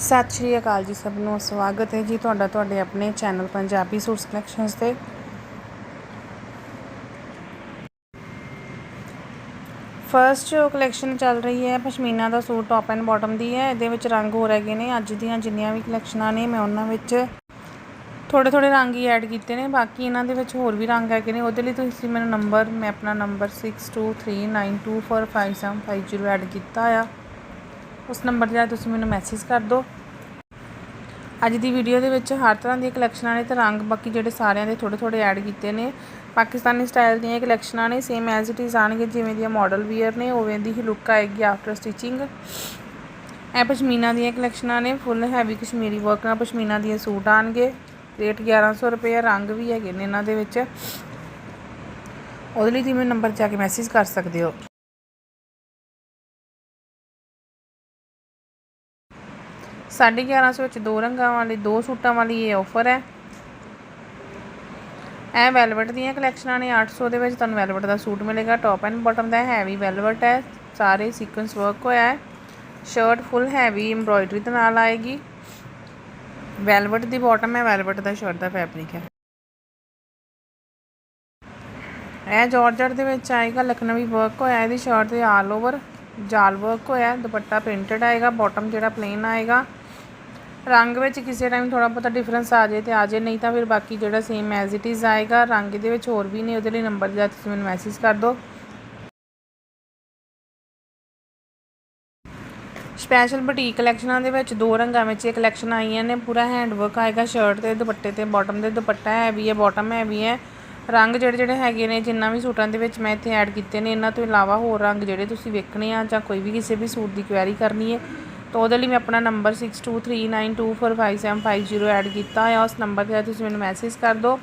ਸਤਿ ਸ਼੍ਰੀ ਅਕਾਲ ਜੀ ਸਭ ਨੂੰ, ਸਵਾਗਤ ਹੈ ਜੀ ਤੁਹਾਡਾ ਤੁਹਾਡੇ ਆਪਣੇ ਚੈਨਲ ਪੰਜਾਬੀ ਸੂਟਸ ਕਲੈਕਸ਼ਨਸ ਤੇ। ਫਰਸਟ ਜੋ ਕਲੈਕਸ਼ਨ ਚੱਲ ਰਹੀ ਹੈ, ਪਸ਼ਮੀਨਾ ਦਾ ਸੂਟ ਟੌਪ ਐਂਡ ਬਾਟਮ ਦੀ ਹੈ। ਇਹਦੇ ਵਿੱਚ ਰੰਗ ਹੋ ਹੈਗੇ ਨੇ, ਅੱਜ ਦੀਆਂ ਜਿੰਨੀਆਂ ਵੀ ਕਲੈਕਸ਼ਨਾਂ ਨੇ, ਮੈਂ ਉਹਨਾਂ ਵਿੱਚ ਥੋੜੇ ਥੋੜੇ ਰੰਗ ਹੀ ਐਡ ਕੀਤੇ ਨੇ। ਬਾਕੀ ਇਹਨਾਂ ਦੇ ਵਿੱਚ ਹੋਰ ਵੀ ਰੰਗ ਹੈਗੇ ਨੇ। ਉਹਦੇ ਲਈ ਤੁਸੀਂ ਮੈਨੂੰ ਨੰਬਰ ਮੈਂ ਆਪਣਾ ਨੰਬਰ 6239245750 ਐਡ ਕੀਤਾ ਆ। ਉਸ ਨੰਬਰ ਤੇ ਤੁਸੀਂ ਮੈਨੂੰ ਮੈਸੇਜ ਕਰ ਦਿਓ। ਅੱਜ ਦੀ ਵੀਡੀਓ ਦੇ ਵਿੱਚ ਹਰ ਤਰ੍ਹਾਂ ਦੀਆਂ ਕਲੈਕਸ਼ਨਾਂ ਨੇ ਤੇ ਰੰਗ ਬਾਕੀ ਜਿਹੜੇ ਸਾਰਿਆਂ ਦੇ ਥੋੜੇ ਥੋੜੇ ਐਡ ਕੀਤੇ ਨੇ। ਪਾਕਿਸਤਾਨੀ ਸਟਾਈਲ ਦੀਆਂ ਕਲੈਕਸ਼ਨਾਂ ਨੇ ਸੇਮ ਐਜ਼ ਇਟ ਇਜ਼ ਆਣਗੇ, ਜਿਵੇਂ ਦੀਆਂ ਮਾਡਲ ਵੀਅਰ ਨੇ, ਉਵੇਂ ਦੀ ਹੀ ਲੁੱਕ ਆਏਗੀ ਆਫਟਰ ਸਟਿਚਿੰਗ ਇਹ ਪਸ਼ਮੀਨਾ ਦੀਆਂ ਕਲੈਕਸ਼ਨਾਂ ਨੇ ਫੁੱਲ ਹੈਵੀ ਕਸ਼ਮੀਰੀ ਵਰਕ ਨਾਲ ਪਸ਼ਮੀਨਾ ਦੀਆਂ ਸੂਟ ਆਣਗੇ। ਰੇਟ 1100 ਰੁਪਏ ਰੰਗ ਵੀ ਹੈਗੇ ਨੇ ਇਹਨਾਂ ਦੇ ਵਿੱਚ। ਉਹਦੇ ਲਈ ਤੁਸੀਂ ਮੈਨੂੰ ਨੰਬਰ 'ਤੇ ਜਾ ਕੇ ਮੈਸੇਜ ਕਰ ਸਕਦੇ ਹੋ। ਸਾਢੇ 1100 ਵਿੱਚ ਦੋ ਰੰਗਾਂ ਵਾਲੀ, ਦੋ ਸੂਟਾਂ ਵਾਲੀ ਇਹ ਆਫਰ ਹੈ। ਇਹ ਵੈਲਵਟ ਦੀਆਂ ਕਲੈਕਸ਼ਨਾਂ ਨੇ 800 ਦੇ ਵਿੱਚ ਤੁਹਾਨੂੰ ਵੈਲਵਟ ਦਾ ਸੂਟ ਮਿਲੇਗਾ। ਟੌਪ ਐਂਡ ਬਾਟਮ ਦਾ ਹੈਵੀ ਵੈਲਵਟ ਹੈ। ਸਾਰੇ ਸੀਕੁਐਂਸ ਵਰਕ ਹੋਇਆ ਹੈ। ਸ਼ਰਟ ਫੁੱਲ ਹੈਵੀ ਐਮਬ੍ਰੋਇਡਰੀ ਦੇ ਨਾਲ ਆਏਗੀ। ਵੈਲਵਟ ਦੀ ਬਾਟਮ ਹੈ ਵੈਲਵਟ ਦਾ ਸ਼ਰਟ ਦਾ ਫੈਬਰਿਕ ਹੈ। ਇਹ ਜਾਰਜਟ ਦੇ ਵਿੱਚ ਆਏਗਾ, ਲਖਨਵੀ ਵਰਕ ਹੋਇਆ, ਇਹਦੀ ਸ਼ਰਟ ਤੇ ਆਲ ਓਵਰ ਜਾਲ ਵਰਕ ਹੋਇਆ, ਦੁਪੱਟਾ ਪ੍ਰਿੰਟਡ ਆਏਗਾ ਬਾਟਮ ਜਿਹੜਾ ਪਲੇਨ ਆਏਗਾ। ਰੰਗ ਵਿੱਚ ਕਿਸੇ ਟਾਈਮ ਥੋੜਾ ਬਹੁਤਾ ਡਿਫਰੈਂਸ ਆ ਜਾਏ ਤੇ ਆ ਜਾਏ, ਨਹੀਂ ਤਾਂ ਫਿਰ ਬਾਕੀ ਜਿਹੜਾ ਸੇਮ ਐਜ਼ ਇਟ ਇਜ਼ ਆਏਗਾ, ਰੰਗ ਦੇ ਵਿੱਚ ਹੋਰ ਵੀ ਨੇ, ਉਹਦੇ ਲਈ ਨੰਬਰ ਜਾਂ ਤੁਸੀਂ ਮੈਨੂੰ ਮੈਸੇਜ ਕਰ ਦਿਓ। ਸਪੈਸ਼ਲ ਬੁਟੀਕ ਕਲੈਕਸ਼ਨਾਂ ਦੇ ਵਿੱਚ ਦੋ ਰੰਗਾਂ ਵਿੱਚ ਇਹ ਕਲੈਕਸ਼ਨ ਆਈਆਂ ਨੇ, ਪੂਰਾ ਹੈਂਡ ਵਰਕ ਆਏਗਾ ਸ਼ਰਟ ਤੇ ਦੁਪੱਟੇ ਤੇ ਬਾਟਮ ਦੇ ਦੁਪੱਟਾ ਹੈ ਵੀ ਹੈ ਬਾਟਮ ਹੈ ਵੀ ਹੈ। ਰੰਗ ਜਿਹੜੇ ਜਿਹੜੇ ਹੈਗੇ ਨੇ, ਜਿੰਨਾ ਵੀ ਸੂਟਾਂ ਦੇ ਵਿੱਚ ਮੈਂ ਇੱਥੇ ਐਡ ਕੀਤੇ ਨੇ, ਇਹਨਾਂ ਤੋਂ ਇਲਾਵਾ ਹੋਰ ਰੰਗ ਜਿਹੜੇ ਤੁਸੀਂ ਵੇਖਣੇ ਆ ਜਾਂ ਕੋਈ ਵੀ ਕਿਸੇ ਵੀ ਸੂਟ ਦੀ ਕੁਐਰੀ ਕਰਨੀ ਹੈ ਤਾਂ ਉਹਦੇ ਲਈ ਮੈਂ ਆਪਣਾ ਨੰਬਰ 6239245750 ਐਡ ਕੀਤਾ ਹੈ ਉਸ ਨੰਬਰ ਤੇ ਤੁਸੀਂ ਮੈਨੂੰ ਮੈਸੇਜ ਕਰ ਦਿਓ।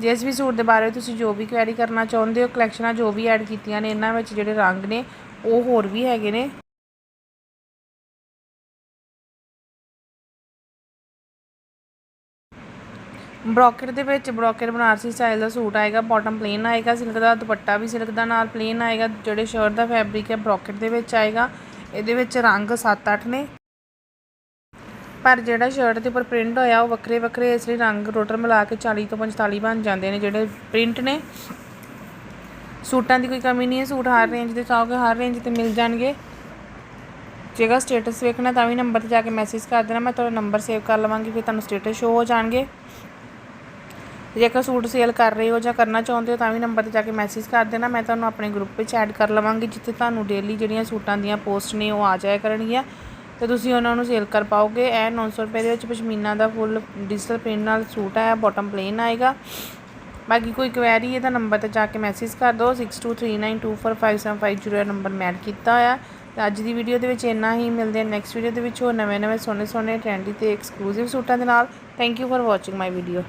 ਜਿਸ ਵੀ ਸੂਟ ਦੇ ਬਾਰੇ ਤੁਸੀਂ ਜੋ ਵੀ ਕੁਐਰੀ ਕਰਨਾ ਚਾਹੁੰਦੇ ਹੋ ਕਲੈਕਸ਼ਨਾਂ ਜੋ ਵੀ ਐਡ ਕੀਤੀਆਂ ਨੇ, ਇਹਨਾਂ ਵਿੱਚ ਜਿਹੜੇ ਰੰਗ ਨੇ, ਉਹ ਹੋਰ ਵੀ ਹੈਗੇ ਨੇ। ਬ੍ਰੋਕਟ ਦੇ ਵਿੱਚ, ਬ੍ਰੋਕਟ ਬਨਾਰਸੀ ਸਟਾਈਲ ਦਾ ਸੂਟ ਆਏਗਾ ਬਾਟਮ ਪਲੇਨ ਆਏਗਾ ਸਿਲਕ ਦਾ ਦੁਪੱਟਾ ਵੀ ਸਿਲਕ ਦਾ ਨਾਲ ਪਲੇਨ ਆਏਗਾ, ਜਿਹੜੇ ਸ਼ਰਟ ਦਾ ਫੈਬਰਿਕ ਹੈ, ਬ੍ਰੋਕਟ ਦੇ ਵਿੱਚ ਆਏਗਾ। ਇਹਦੇ ਵਿੱਚ ਰੰਗ 7-8 ਨੇ। ਪਰ ਜਿਹੜਾ ਸ਼ਰਟ ਦੇ ਉੱਪਰ ਪ੍ਰਿੰਟ ਹੋਇਆ, ਉਹ ਵੱਖਰੇ ਵੱਖਰੇ ਇਸ ਲਈ ਰੰਗ ਟੋਟਲ ਮਿਲਾ ਕੇ 40 ਤੋਂ 45 ਬਣ ਜਾਂਦੇ ਨੇ ਜਿਹੜੇ ਪ੍ਰਿੰਟ ਨੇ। ਸੂਟਾਂ ਦੀ ਕੋਈ ਕਮੀ ਨਹੀਂ ਹੈ, ਸੂਟ ਹਰ ਰੇਂਜ ਦੇ ਚਾਹੋਗੇ ਹਰ ਰੇਂਜ ਤੇ ਮਿਲ ਜਾਣਗੇ। ਜੇਕਰ ਸਟੇਟਸ ਵੇਖਣਾ ਤਾਂ ਵੀ ਨੰਬਰ ਤੇ ਜਾ ਕੇ ਮੈਸੇਜ ਕਰ ਦੇਣਾ, ਮੈਂ ਤੁਹਾਡਾ ਨੰਬਰ ਸੇਵ ਕਰ ਲਵਾਂਗੀ, ਫਿਰ ਤੁਹਾਨੂੰ ਸਟੇਟਸ ਸ਼ੋ ਹੋ ਜਾਣਗੇ। ਜੇਕਰ ਸੂਟ ਸੇਲ ਕਰ ਰਹੇ ਹੋ ਜਾਂ ਕਰਨਾ ਚਾਹੁੰਦੇ ਹੋ ਤਾਂ ਵੀ ਨੰਬਰ ਤੇ ਜਾ ਕੇ ਮੈਸੇਜ ਕਰ ਦੇਣਾ, ਮੈਂ ਤੁਹਾਨੂੰ ਆਪਣੇ ਗਰੁੱਪ ਵਿੱਚ ਐਡ ਕਰ ਲਵਾਂਗੀ, ਜਿੱਥੇ ਤੁਹਾਨੂੰ ਡੇਲੀ ਜਿਹੜੀਆਂ ਸੂਟਾਂ ਦੀਆਂ ਪੋਸਟ ਨੇ ਉਹ ਆ ਜਾਇਆ ਕਰਨਗੀਆਂ। ਤੇ ਤੁਸੀਂ ਉਹਨਾਂ ਨੂੰ ਸੇਲ ਕਰ ਪਾਓਗੇ। ਇਹ 900 ਰੁਪਏ ਦੇ ਵਿੱਚ ਪਸ਼ਮੀਨਾ ਦਾ ਫੁੱਲ ਡਿਜੀਟਲ ਪ੍ਰਿੰਟ ਨਾਲ ਸੂਟ ਆਇਆ ਬਾਟਮ ਪਲੇਨ ਆਏਗਾ। ਬਾਕੀ ਕੋਈ ਕੁਐਰੀ ਹੈ ਤਾਂ ਨੰਬਰ ਤੇ ਜਾ ਕੇ ਮੈਸੇਜ ਕਰ ਦਿਓ। 6239245750 ਨੰਬਰ ਮੈਂ ਐਡ ਕੀਤਾ ਹੋਇਆ। ਤੇ ਅੱਜ ਦੀ ਵੀਡੀਓ ਦੇ ਵਿੱਚ ਇੰਨਾ ਹੀ। ਮਿਲਦੇ ਹਾਂ ਨੈਕਸਟ ਵੀਡੀਓ ਦੇ ਵਿੱਚ ਹੋਰ ਨਵੇਂ ਨਵੇਂ ਸੋਹਣੇ ਸੋਹਣੇ ਟ੍ਰੈਂਡੀ ਤੇ ਐਕਸਕਲੂਸਿਵ ਸੂਟਾਂ ਦੇ ਨਾਲ। Thank you for watching my video